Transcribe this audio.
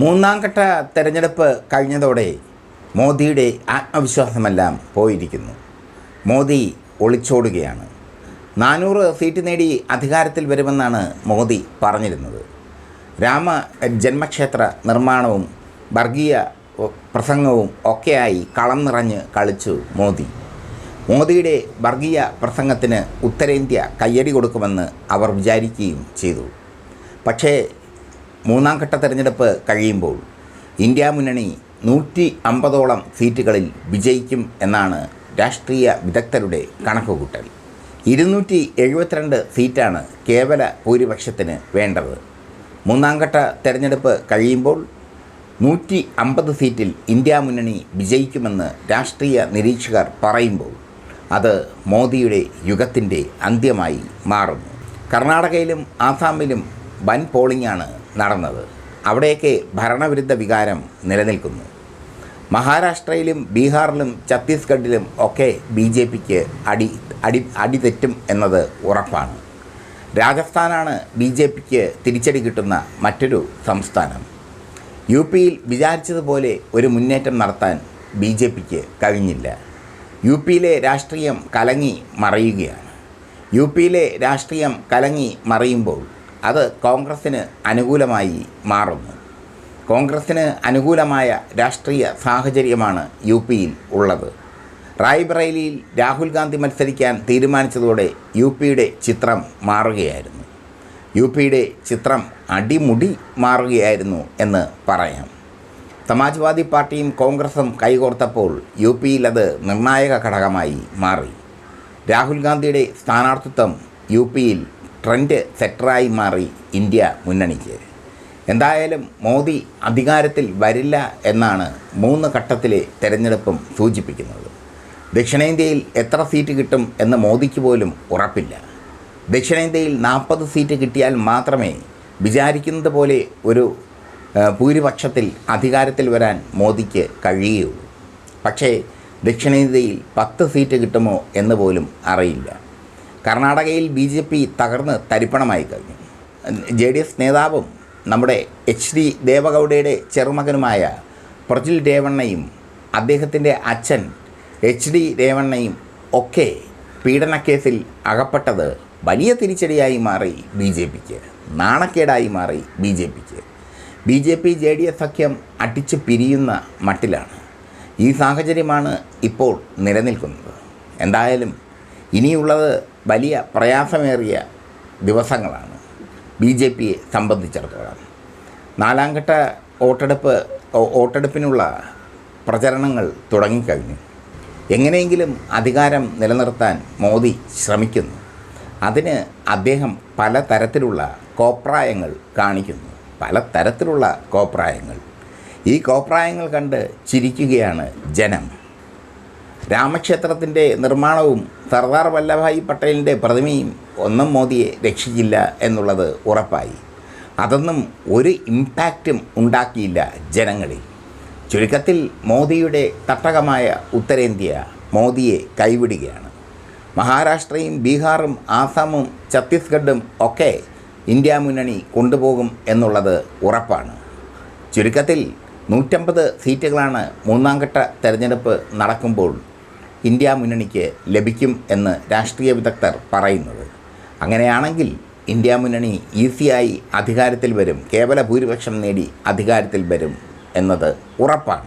മൂന്നാം ഘട്ട തെരഞ്ഞെടുപ്പ് കഴിഞ്ഞതോടെ മോദിയുടെ ആത്മവിശ്വാസമെല്ലാം പോയിരിക്കുന്നു. മോദി ഒളിച്ചോടുകയാണ്. നാനൂറ് സീറ്റ് നേടി അധികാരത്തിൽ വരുമെന്നാണ് മോദി പറഞ്ഞിരുന്നത്. രാമ ജന്മക്ഷേത്ര നിർമ്മാണവും വർഗീയ പ്രസംഗവും ഒക്കെയായി കളം നിറഞ്ഞ് കളിച്ചു മോദി. മോദിയുടെ വർഗീയ പ്രസംഗത്തിന് ഉത്തരേന്ത്യ കയ്യടി കൊടുക്കുമെന്ന് അവർ വിചാരിക്കുകയും ചെയ്തു. പക്ഷേ മൂന്നാം ഘട്ട തെരഞ്ഞെടുപ്പ് കഴിയുമ്പോൾ ഇന്ത്യ മുന്നണി നൂറ്റി അമ്പതോളം സീറ്റുകളിൽ വിജയിക്കും എന്നാണ് രാഷ്ട്രീയ വിദഗ്ധരുടെ കണക്കുകൂട്ടൽ. ഇരുന്നൂറ്റി എഴുപത്തിരണ്ട് സീറ്റാണ് കേവല ഭൂരിപക്ഷത്തിന് വേണ്ടത്. മൂന്നാം ഘട്ട തെരഞ്ഞെടുപ്പ് കഴിയുമ്പോൾ നൂറ്റി അമ്പത് സീറ്റിൽ ഇന്ത്യ മുന്നണി വിജയിക്കുമെന്ന് രാഷ്ട്രീയ നിരീക്ഷകർ പറയുമ്പോൾ അത് മോദിയുടെ യുഗത്തിന്റെ അന്ത്യമായി മാറുന്നു. കർണാടകയിലും ആസാമിലും വൻ പോളിംഗാണ് നടന്നത്. അവിടെയൊക്കെ ഭരണവിരുദ്ധ വികാരം നിലനിൽക്കുന്നു. മഹാരാഷ്ട്രയിലും ബീഹാറിലും ഛത്തീസ്ഗഡിലും ഒക്കെ ബി ജെ പിക്ക് അടി അടി അടി തെറ്റും എന്നത് ഉറപ്പാണ്. രാജസ്ഥാനാണ് ബി ജെ പിക്ക് തിരിച്ചടി കിട്ടുന്ന മറ്റൊരു സംസ്ഥാനം. യു പിയിൽ വിചാരിച്ചതുപോലെ ഒരു മുന്നേറ്റം നടത്താൻ ബി ജെ പിക്ക് കഴിഞ്ഞില്ല. യു പിയിലെ രാഷ്ട്രീയം കലങ്ങി മറയുകയാണ്. യു പിയിലെ രാഷ്ട്രീയം കലങ്ങി മറയുമ്പോൾ അത് കോൺഗ്രസ്സിന് അനുകൂലമായി മാറുന്നു. കോൺഗ്രസ്സിന് അനുകൂലമായ രാഷ്ട്രീയ സാഹചര്യമാണ് യു പിയിൽ ഉള്ളത്. റായ്ബറേലിയിൽ രാഹുൽ ഗാന്ധി മത്സരിക്കാൻ തീരുമാനിച്ചതോടെ യു പിയുടെ ചിത്രം മാറുകയായിരുന്നു. യു പിയുടെ ചിത്രം അടിമുടി മാറുകയായിരുന്നു എന്ന് പറയാം. സമാജ്വാദി പാർട്ടിയും കോൺഗ്രസും കൈകോർത്തപ്പോൾ യു പിയിൽ അത് നിർണായക ഘടകമായി മാറി. രാഹുൽ ഗാന്ധിയുടെ സ്ഥാനാർത്ഥിത്വം യു പിയിൽ ട്രെൻഡ് സെക്ടറായി മാറി ഇന്ത്യ മുന്നണിക്ക് എന്തായാലും മോദി അധികാരത്തിൽ വരില്ല എന്നാണ് മൂന്ന് ഘട്ടത്തിലെ തെരഞ്ഞെടുപ്പും സൂചിപ്പിക്കുന്നത്. ദക്ഷിണേന്ത്യയിൽ എത്ര സീറ്റ് കിട്ടും എന്ന് മോദിക്ക് പോലും ഉറപ്പില്ല. ദക്ഷിണേന്ത്യയിൽ നാൽപ്പത് സീറ്റ് കിട്ടിയാൽ മാത്രമേ വിചാരിക്കുന്നത് പോലെ ഒരു ഭൂരിപക്ഷത്തിൽ അധികാരത്തിൽ വരാൻ മോദിക്ക് കഴിയുകയുള്ളൂ. പക്ഷേ ദക്ഷിണേന്ത്യയിൽ പത്ത് സീറ്റ് കിട്ടുമോ എന്ന് പോലും അറിയില്ല. കർണാടകയിൽ ബി ജെ പി തകർന്ന് തരിപ്പണമായി കഴിഞ്ഞു. ജെ ഡി എസ് നേതാവും നമ്മുടെ എച്ച് ഡി ദേവഗൗഡയുടെ ചെറുമകനുമായ പ്രജിൽ രേവണ്ണയും അദ്ദേഹത്തിന്റെ അച്ഛൻ എച്ച് ഡി രേവണ്ണയും ഒക്കെ പീഡനക്കേസിൽ അകപ്പെട്ടത് വലിയ തിരിച്ചടിയായി മാറി ബി ജെ പിക്ക് നാണക്കേടായി മാറി ബി ജെ പിക്ക്. B J P J D S സഖ്യം അട്ടിച്ച് പിരിയുന്ന മട്ടിലാണ് ഈ സാഹചര്യമാണ് ഇപ്പോൾ നിലനിൽക്കുന്നത്. എന്തായാലും ഇനിയുള്ളത് വലിയ പ്രയാസമേറിയ ദിവസങ്ങളാണ്. ബി ജെ പിയെ സംബന്ധിച്ചിടത്തോളം. നാലാംഘട്ട വോട്ടെടുപ്പ് വോട്ടെടുപ്പിനുള്ള പ്രചരണങ്ങൾ തുടങ്ങിക്കഴിഞ്ഞു. എങ്ങനെയെങ്കിലും അധികാരം നിലനിർത്താൻ മോദി ശ്രമിക്കുന്നു. അതിന് അദ്ദേഹം പല തരത്തിലുള്ള കോപ്രായങ്ങൾ കാണിക്കുന്നു. പല തരത്തിലുള്ള കോപ്രായങ്ങൾ. ഈ കോപ്രായങ്ങൾ കണ്ട് ചിരിക്കുകയാണ് ജനം. രാമക്ഷേത്രത്തിന്റെ നിർമ്മാണവും സർദാർ വല്ലഭായി പട്ടേലിന്റെ പ്രതിമയും ഒന്നും മോദിയെ രക്ഷിക്കില്ല എന്നുള്ളത് ഉറപ്പായി. അതൊന്നും ഒരു ഇമ്പാക്റ്റും ഉണ്ടാക്കിയില്ല ജനങ്ങളിൽ. ചുരുക്കത്തിൽ മോദിയുടെ തട്ടകമായ ഉത്തരേന്ത്യ മോദിയെ കൈവിടുകയാണ്. മഹാരാഷ്ട്രയും ബീഹാറും ആസാമും ഛത്തീസ്ഗഡും ഒക്കെ ഇന്ത്യ മുന്നണി കൊണ്ടുപോകും എന്നുള്ളത് ഉറപ്പാണ്. ചുരുക്കത്തിൽ നൂറ്റമ്പത് സീറ്റുകളാണ് മൂന്നാം ഘട്ട തെരഞ്ഞെടുപ്പ് നടക്കുമ്പോൾ ഇന്ത്യ മുന്നണിക്ക് ലഭിക്കും എന്ന് രാഷ്ട്രീയ വിദഗ്ധർ പറയുന്നത്. അങ്ങനെയാണെങ്കിൽ ഇന്ത്യ മുന്നണി ഈസിയായി അധികാരത്തിൽ വരും കേവല ഭൂരിപക്ഷം നേടി അധികാരത്തിൽ വരും എന്നത് ഉറപ്പാണ്.